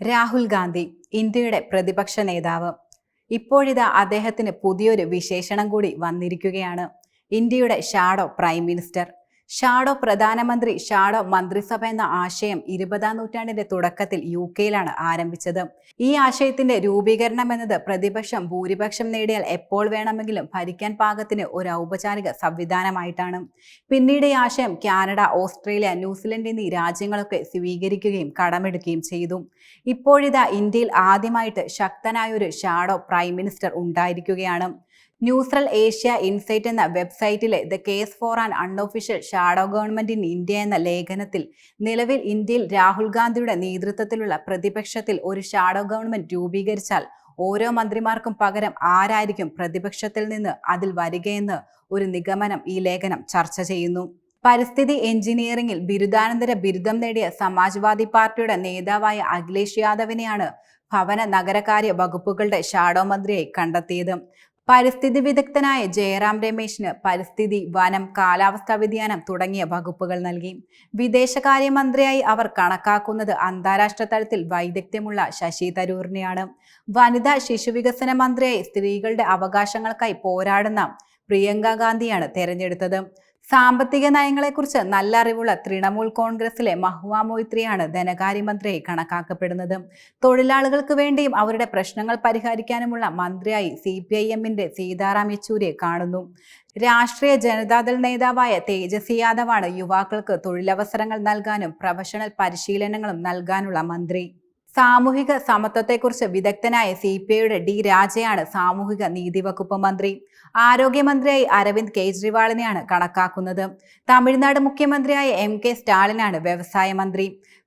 രാഹുൽ ഗാന്ധി ഇന്ത്യയുടെ പ്രതിപക്ഷ നേതാവ്. ഇപ്പോഴിതാ അദ്ദേഹത്തിന് പുതിയൊരു വിശേഷണം കൂടി വന്നിരിക്കുകയാണ്. ഇന്ത്യയുടെ ഷാഡോ പ്രൈം മിനിസ്റ്റർ. ഷാഡോ പ്രധാനമന്ത്രി ഷാഡോ മന്ത്രിസഭ എന്ന ആശയം ഇരുപതാം നൂറ്റാണ്ടിന്റെ തുടക്കത്തിൽ യു കെയിലാണ് ആരംഭിച്ചത്. ഈ ആശയത്തിന്റെ രൂപീകരണം എന്നത് പ്രതിപക്ഷം ഭൂരിപക്ഷം നേടിയാൽ എപ്പോൾ വേണമെങ്കിലും ഭരിക്കാൻ പാകത്തിന് ഒരു ഔപചാരിക സംവിധാനമായിട്ടാണ്. പിന്നീട് ഈ ആശയം കാനഡ ഓസ്ട്രേലിയ ന്യൂസിലൻഡ് എന്നീ രാജ്യങ്ങളൊക്കെ സ്വീകരിക്കുകയും കടമെടുക്കുകയും ചെയ്തു. ഇപ്പോഴിതാ ഇന്ത്യയിൽ ആദ്യമായിട്ട് ശക്തനായ ഒരു ഷാഡോ പ്രൈം മിനിസ്റ്റർ ഉണ്ടായിരിക്കുകയാണ്. ന്യൂസ്ട്രൽ ഏഷ്യ ഇൻസൈറ്റ് എന്ന വെബ്സൈറ്റിലെ the case for an unofficial shadow government in India എന്ന ലേഖനത്തിൽ നിലവിൽ ഇന്ത്യയിൽ രാഹുൽ ഗാന്ധിയുടെ നേതൃത്വത്തിലുള്ള പ്രതിപക്ഷത്തിൽ ഒരു ഷാഡോ ഗവൺമെന്റ് രൂപീകരിച്ചാൽ ഓരോ മന്ത്രിമാർക്കും പകരം ആരായിരിക്കും പ്രതിപക്ഷത്തിൽ നിന്ന് അതിൽ വരികയെന്ന് ഒരു നിഗമനം ഈ ലേഖനം ചർച്ച ചെയ്യുന്നു. പരിസ്ഥിതി എഞ്ചിനീയറിംഗിൽ ബിരുദാനന്തര ബിരുദം നേടിയ സമാജ്വാദി പാർട്ടിയുടെ നേതാവായ അഖിലേഷ് യാദവിനെയാണ് ഭവന നഗരകാര്യ വകുപ്പുകളുടെ ഷാഡോ മന്ത്രിയായി കണ്ടെത്തിയത്. പരിസ്ഥിതി വിദഗ്ധനായ ജയറാം രമേശിന് പരിസ്ഥിതി വനം കാലാവസ്ഥാ വ്യതിയാനം തുടങ്ങിയ വകുപ്പുകൾ നൽകി. വിദേശകാര്യമന്ത്രിയായി അവർ കണക്കാക്കുന്നത് അന്താരാഷ്ട്ര തലത്തിൽ വൈദഗ്ധ്യമുള്ള ശശി തരൂറിനെയാണ്. വനിതാ ശിശുവികസന മന്ത്രിയായി സ്ത്രീകളുടെ അവകാശങ്ങൾക്കായി പോരാടുന്ന പ്രിയങ്ക ഗാന്ധിയാണ് തെരഞ്ഞെടുത്തത്. സാമ്പത്തിക നയങ്ങളെക്കുറിച്ച് നല്ല അറിവുള്ള തൃണമൂൽ കോൺഗ്രസിലെ മഹുവ മൊയ്ത്രിയാണ് ധനകാര്യമന്ത്രിയായി കണക്കാക്കപ്പെടുന്നത്. തൊഴിലാളികൾക്ക് വേണ്ടിയും അവരുടെ പ്രശ്നങ്ങൾ പരിഹരിക്കാനുമുള്ള മന്ത്രിയായി സി പി ഐ എമ്മിന്റെ സീതാറാം യെച്ചൂരിയെ കാണുന്നു. രാഷ്ട്രീയ ജനതാദൾ നേതാവായ തേജസ്വി യാദവാണ് യുവാക്കൾക്ക് തൊഴിലവസരങ്ങൾ നൽകാനും പ്രൊഫഷണൽ പരിശീലനങ്ങളും നൽകാനുള്ള മന്ത്രി. സാമൂഹിക സമത്വത്തെക്കുറിച്ച് വിദഗ്ധനായ സി പി ഐയുടെ ഡി രാജയാണ് സാമൂഹിക നീതി വകുപ്പ് മന്ത്രി. ആരോഗ്യമന്ത്രിയായി അരവിന്ദ് കെജ്രിവാളിനെയാണ് കണക്കാക്കുന്നത്. തമിഴ്നാട് മുഖ്യമന്ത്രിയായ എം കെ സ്റ്റാലിനാണ് വ്യവസായ മന്ത്രി.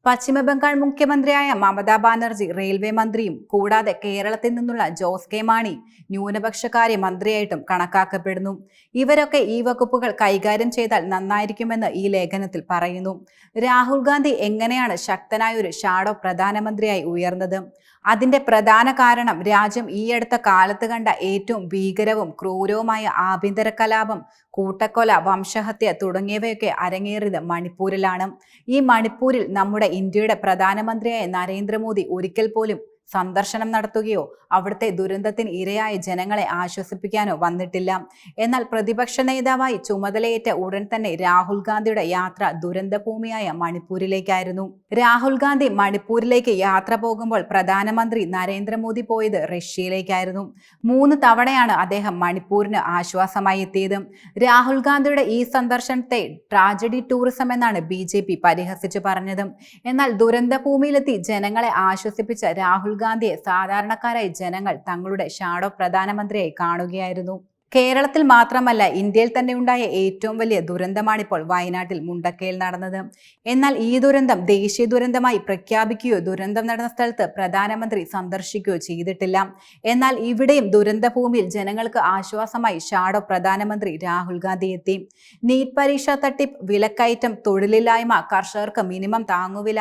പശ്ചിമ ബംഗാൾ മുഖ്യമന്ത്രിയായ മമതാ ബാനർജി റെയിൽവേ മന്ത്രിയും കൂടാതെ കേരളത്തിൽ നിന്നുള്ള ജോസ് കെ മാണി ന്യൂനപക്ഷകാര്യ മന്ത്രിയായിട്ടും കണക്കാക്കപ്പെടുന്നു. ഇവരൊക്കെ ഈ വകുപ്പുകൾ കൈകാര്യം ചെയ്താൽ നന്നായിരിക്കുമെന്ന് ഈ ലേഖനത്തിൽ പറയുന്നു. രാഹുൽ ഗാന്ധി എങ്ങനെയാണ് ശക്തനായ ഒരു ഷാഡോ പ്രധാനമന്ത്രിയായി ഉയർന്നത്? അതിന്റെ പ്രധാന കാരണം രാജ്യം ഈയടുത്ത കാലത്ത് കണ്ട ഏറ്റവും ഭീകരവും ക്രൂരവുമായ ആഭ്യന്തര കലാപം കൂട്ടക്കൊല വംശഹത്യ തുടങ്ങിയവയൊക്കെ അരങ്ങേറിയത് മണിപ്പൂരിലാണ്. ഈ മണിപ്പൂരിൽ നമ്മുടെ ഇന്ത്യയുടെ പ്രധാനമന്ത്രിയായ നരേന്ദ്രമോദി ഒരിക്കൽ പോലും സന്ദർശനം നടത്തുകയോ അവിടുത്തെ ദുരന്തത്തിന് ഇരയായ ജനങ്ങളെ ആശ്വസിപ്പിക്കാനോ വന്നിട്ടില്ല. എന്നാൽ പ്രതിപക്ഷ നേതാവായി ചുമതലയേറ്റ ഉടൻ തന്നെ രാഹുൽ ഗാന്ധിയുടെ യാത്ര ദുരന്തഭൂമിയായ മണിപ്പൂരിലേക്കായിരുന്നു. രാഹുൽ ഗാന്ധി മണിപ്പൂരിലേക്ക് യാത്ര പോകുമ്പോൾ പ്രധാനമന്ത്രി നരേന്ദ്രമോദി പോയത് റഷ്യയിലേക്കായിരുന്നു. മൂന്ന് തവണയാണ് അദ്ദേഹം മണിപ്പൂരിന് ആശ്വാസമായി എത്തിയത്. രാഹുൽ ഗാന്ധിയുടെ ഈ സന്ദർശനത്തെ ട്രാജഡി ടൂറിസം എന്നാണ് ബി പരിഹസിച്ച് പറഞ്ഞത്. എന്നാൽ ദുരന്തഭൂമിയിലെത്തി ജനങ്ങളെ ആശ്വസിപ്പിച്ച രാഹുൽ ഗാന്ധിയെ സാധാരണക്കാരായ ജനങ്ങൾ തങ്ങളുടെ ഷാഡോ പ്രധാനമന്ത്രിയായി കാണുകയായിരുന്നു. കേരളത്തിൽ മാത്രമല്ല ഇന്ത്യയിൽ തന്നെ ഉണ്ടായ ഏറ്റവും വലിയ ദുരന്തമാണിപ്പോൾ വയനാട്ടിൽ മുണ്ടക്കയിൽ നടന്നത്. എന്നാൽ ഈ ദുരന്തം ദേശീയ ദുരന്തമായി പ്രഖ്യാപിക്കുകയോ ദുരന്തം നടന്ന സ്ഥലത്ത് പ്രധാനമന്ത്രി സന്ദർശിക്കുകയോ ചെയ്തിട്ടില്ല. എന്നാൽ ഇവിടെയും ദുരന്തഭൂമിയിൽ ജനങ്ങൾക്ക് ആശ്വാസമായി ഷാഡോ പ്രധാനമന്ത്രി രാഹുൽ ഗാന്ധി എത്തി. നീറ്റ് പരീക്ഷ തട്ടിപ്പ് വിലക്കയറ്റം തൊഴിലില്ലായ്മ കർഷകർക്ക് മിനിമം താങ്ങുവില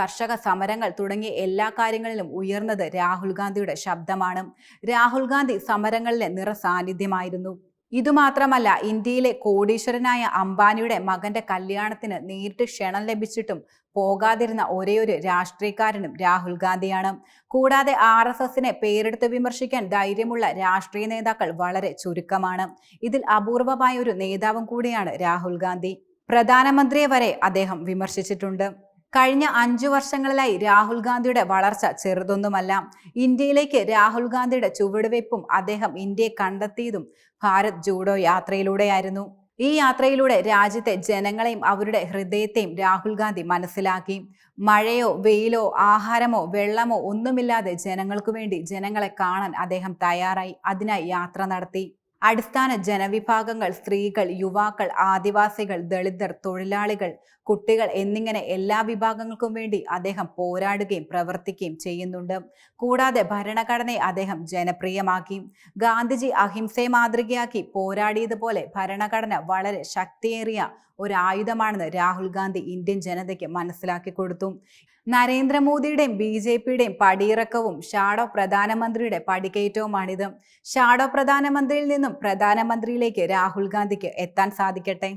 കർഷക സമരങ്ങൾ തുടങ്ങിയ എല്ലാ കാര്യങ്ങളിലും ഉയർന്നത് രാഹുൽ ഗാന്ധിയുടെ ശബ്ദമാണ്. രാഹുൽ ഗാന്ധി സമരങ്ങളിലെ നിറസാന്നിധ്യമായി ആയിരുന്നു. ഇതുമാത്രമല്ല ഇന്ത്യയിലെ കോടീശ്വരനായ അംബാനിയുടെ മകന്റെ കല്യാണത്തിന് നേരിട്ട് ക്ഷണം ലഭിച്ചിട്ടും പോകാതിരുന്ന ഒരേയൊരു രാഷ്ട്രീയക്കാരനും രാഹുൽ ഗാന്ധിയാണ്. കൂടാതെ ആർ എസ് എസിനെ പേരെടുത്ത് വിമർശിക്കാൻ ധൈര്യമുള്ള രാഷ്ട്രീയ നേതാക്കൾ വളരെ ചുരുക്കമാണ്. ഇതിൽ അപൂർവമായ ഒരു നേതാവും കൂടിയാണ് രാഹുൽ ഗാന്ധി. പ്രധാനമന്ത്രിയെ വരെ അദ്ദേഹം വിമർശിച്ചിട്ടുണ്ട്. കഴിഞ്ഞ അഞ്ചു വർഷങ്ങളിലായി രാഹുൽ ഗാന്ധിയുടെ വളർച്ച ചെറുതൊന്നുമല്ല. ഇന്ത്യയിലേക്ക് രാഹുൽ ഗാന്ധിയുടെ ചുവടുവയ്പും അദ്ദേഹം ഇന്ത്യയെ കണ്ടെത്തിയതും ഭാരത് ജൂഡോ യാത്രയിലൂടെയായിരുന്നു. ഈ യാത്രയിലൂടെ രാജ്യത്തെ ജനങ്ങളെയും അവരുടെ ഹൃദയത്തെയും രാഹുൽ ഗാന്ധി മനസ്സിലാക്കി. മഴയോ വെയിലോ ആഹാരമോ വെള്ളമോ ഒന്നുമില്ലാതെ ജനങ്ങൾക്കു വേണ്ടി ജനങ്ങളെ കാണാൻ അദ്ദേഹം തയ്യാറായി. അതിനായി യാത്ര നടത്തി. അടിസ്ഥാന ജനവിഭാഗങ്ങൾ സ്ത്രീകൾ യുവാക്കൾ ആദിവാസികൾ ദളിതർ തൊഴിലാളികൾ കുട്ടികൾ എന്നിങ്ങനെ എല്ലാ വിഭാഗങ്ങൾക്കും വേണ്ടി അദ്ദേഹം പോരാടുകയും പ്രവർത്തിക്കുകയും ചെയ്യുന്നുണ്ട്. കൂടാതെ ഭരണഘടനയെ അദ്ദേഹം ജനപ്രിയമാക്കി. ഗാന്ധിജി അഹിംസയെ മാതൃകയാക്കി പോരാടിയതുപോലെ ഭരണഘടന വളരെ ശക്തിയേറിയ ഒരു ആയുധമാണെന്ന് രാഹുൽ ഗാന്ധി ഇന്ത്യൻ ജനതയ്ക്ക് മനസ്സിലാക്കി കൊടുത്തു. നരേന്ദ്രമോദിയുടെയും ബി ജെ പിയുടെയും പടിയിറക്കവും ഷാഡോ പ്രധാനമന്ത്രിയുടെ പടികയറ്റവുമാണിത് ഷാഡോ പ്രധാനമന്ത്രിയിൽ നിന്നും പ്രധാനമന്ത്രിയിലേക്ക് രാഹുൽ ഗാന്ധിക്ക് എത്താൻ സാധിക്കട്ടെ?